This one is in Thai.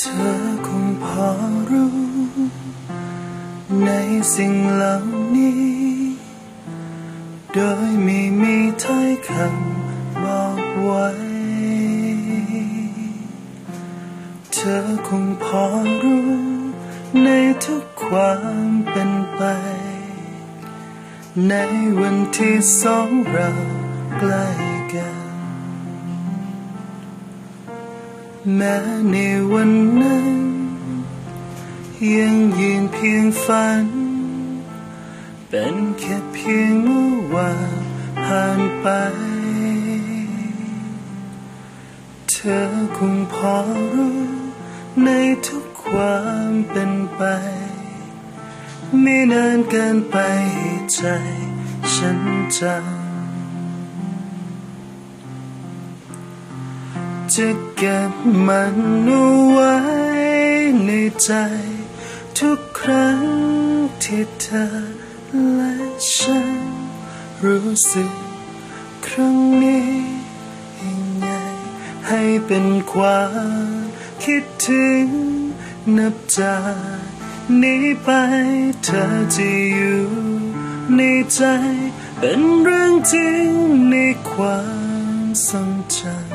ธอคงพอรู้ ในสิ่งเหล่านี้ โดยไม่มีถ้อยคำบอกไว้ เธอคงพอรู้ ในทุกความเป็นไป ในวันที่สองเราใกล้กัน แม้ในวันนั้น ยังยืนเพียงฝัน เป็นแค่เพียงเมื่อวานผ่านไป เธอคงพอรู้ในทุกความเป็นไป ไม่นานเกินไปใจฉันจำ จะเก็บมันเอาไว้ในใจ ทุกครั้งที่เธอและฉัน รู้สึกครั้งนี้ยังไง ให้เป็นความคิดถึงนับจากนี้ไปเธอจะอยู่ในใจ เป็นเรื่องจริงในความทรงจำ